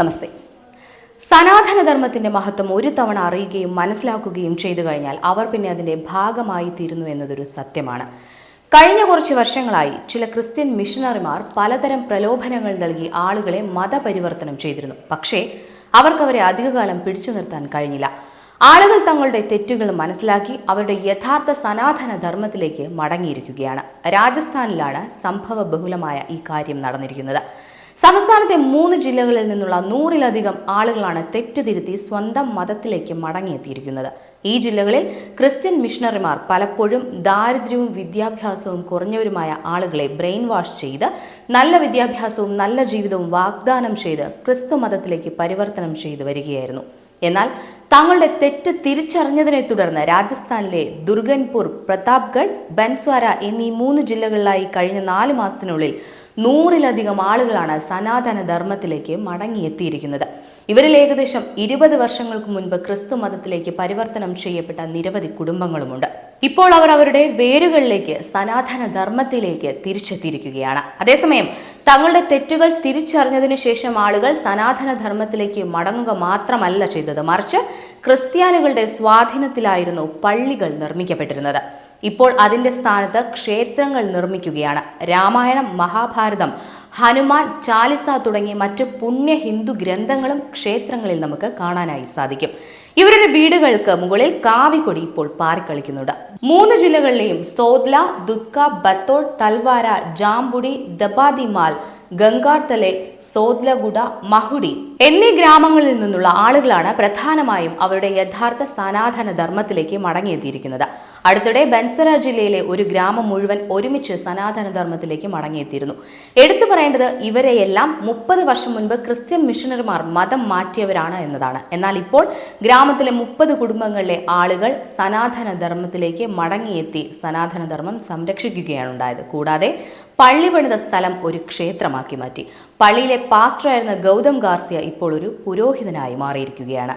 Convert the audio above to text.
നമസ്തേ. സനാതനധർമ്മത്തിന്റെ മഹത്വം ഒരു തവണ അറിയുകയും മനസ്സിലാക്കുകയും ചെയ്തു കഴിഞ്ഞാൽ അവർ പിന്നെ അതിന്റെ ഭാഗമായി തീരുന്നു എന്നതൊരു സത്യമാണ്. കഴിഞ്ഞ കുറച്ച് വർഷങ്ങളായി ചില ക്രിസ്ത്യൻ മിഷണറിമാർ പലതരം പ്രലോഭനങ്ങൾ നൽകി ആളുകളെ മതപരിവർത്തനം ചെയ്തിരുന്നു. പക്ഷേ അവർക്കവരെ അധികകാലം പിടിച്ചു നിർത്താൻ കഴിഞ്ഞില്ല. ആളുകൾ തങ്ങളുടെ തെറ്റുകൾ മനസ്സിലാക്കി അവരുടെ യഥാർത്ഥ സനാതന ധർമ്മത്തിലേക്ക് മടങ്ങിയിരിക്കുകയാണ്. രാജസ്ഥാനിലാണ് സംഭവ ബഹുലമായ ഈ കാര്യം നടന്നിരിക്കുന്നത്. സംസ്ഥാനത്തെ മൂന്ന് ജില്ലകളിൽ നിന്നുള്ള നൂറിലധികം ആളുകളാണ് തെറ്റുതിരുത്തി സ്വന്തം മതത്തിലേക്ക് മടങ്ങിയെത്തിയിരിക്കുന്നത്. ഈ ജില്ലകളിൽ ക്രിസ്ത്യൻ മിഷണറിമാർ പലപ്പോഴും ദാരിദ്ര്യവും വിദ്യാഭ്യാസവും കുറഞ്ഞവരുമായ ആളുകളെ ബ്രെയിൻ വാഷ് ചെയ്ത് നല്ല വിദ്യാഭ്യാസവും നല്ല ജീവിതവും വാഗ്ദാനം ചെയ്ത് ക്രിസ്തു മതത്തിലേക്ക് പരിവർത്തനം ചെയ്തു വരികയായിരുന്നു. എന്നാൽ തങ്ങളുടെ തെറ്റ് തിരിച്ചറിഞ്ഞതിനെ തുടർന്ന് രാജസ്ഥാനിലെ ദുർഗൻപൂർ പ്രതാപ്ഗഡ് ബൻസ്വാര എന്നീ മൂന്ന് ജില്ലകളിലായി കഴിഞ്ഞ നാല് മാസത്തിനുള്ളിൽ നൂറിലധികം ആളുകളാണ് സനാതന ധർമ്മത്തിലേക്ക് മടങ്ങിയെത്തിയിരിക്കുന്നത്. ഇവരിൽ ഏകദേശം ഇരുപത് വർഷങ്ങൾക്ക് മുൻപ് ക്രിസ്തു മതത്തിലേക്ക് പരിവർത്തനം ചെയ്യപ്പെട്ട നിരവധി കുടുംബങ്ങളുമുണ്ട്. ഇപ്പോൾ അവർ അവരുടെ വേരുകളിലേക്ക് സനാതന ധർമ്മത്തിലേക്ക് തിരിച്ചെത്തിയിരിക്കുകയാണ്. അതേസമയം തങ്ങളുടെ തെറ്റുകൾ തിരിച്ചറിഞ്ഞതിനു ശേഷം ആളുകൾ സനാതന ധർമ്മത്തിലേക്ക് മടങ്ങുക മാത്രമല്ല ചെയ്തത്. മറിച്ച് ക്രിസ്ത്യാനികളുടെ സ്വാധീനത്തിലായിരുന്നു പള്ളികൾ നിർമ്മിക്കപ്പെട്ടിരുന്നത്. ഇപ്പോൾ അതിന്റെ സ്ഥാനത്ത് ക്ഷേത്രങ്ങൾ നിർമ്മിക്കുകയാണ്. രാമായണം മഹാഭാരതം ഹനുമാൻ ചാലിസ തുടങ്ങിയ മറ്റ് പുണ്യ ഹിന്ദു ഗ്രന്ഥങ്ങളും ക്ഷേത്രങ്ങളിൽ നമുക്ക് കാണാനായി സാധിക്കും. ഇവരുടെ വീടുകൾക്ക് മുകളിൽ കാവിക്കൊടി ഇപ്പോൾ പാറിക്കളിക്കുന്നുണ്ട്. മൂന്ന് ജില്ലകളിലെയും സോദ്ല ദുത്ക ബത്തോൾ തൽവാര ജാംബുടി ദബാദിമാൽ ഗംഗാർത്തലെ സോദ്ലഗുഡ മഹുടി എന്നീ ഗ്രാമങ്ങളിൽ നിന്നുള്ള ആളുകളാണ് പ്രധാനമായും അവരുടെ യഥാർത്ഥ സനാതന ധർമ്മത്തിലേക്ക് മടങ്ങിയെത്തിയിരിക്കുന്നത്. അടുത്തിടെ ബൻസ്വര ജില്ലയിലെ ഒരു ഗ്രാമം മുഴുവൻ ഒരുമിച്ച് സനാതന ധർമ്മത്തിലേക്ക് മടങ്ങിയെത്തിയിരുന്നു. എടുത്തു പറയേണ്ടത് ഇവരെയെല്ലാം മുപ്പത് വർഷം മുൻപ് ക്രിസ്ത്യൻ മിഷണറിമാർ മതം മാറ്റിയവരാണ് എന്നതാണ്. എന്നാൽ ഇപ്പോൾ ഗ്രാമത്തിലെ മുപ്പത് കുടുംബങ്ങളിലെ ആളുകൾ സനാതന ധർമ്മത്തിലേക്ക് മടങ്ങിയെത്തി സനാതന ധർമ്മം സംരക്ഷിക്കുകയാണ് ഉണ്ടായത് കൂടാതെ പള്ളി പണിത സ്ഥലം ഒരു ക്ഷേത്രമാക്കി മാറ്റി. പള്ളിയിലെ പാസ്റ്ററായിരുന്ന ഗൗതം ഗാർസിയ ഇപ്പോൾ ഒരു പുരോഹിതനായി മാറിയിരിക്കുകയാണ്.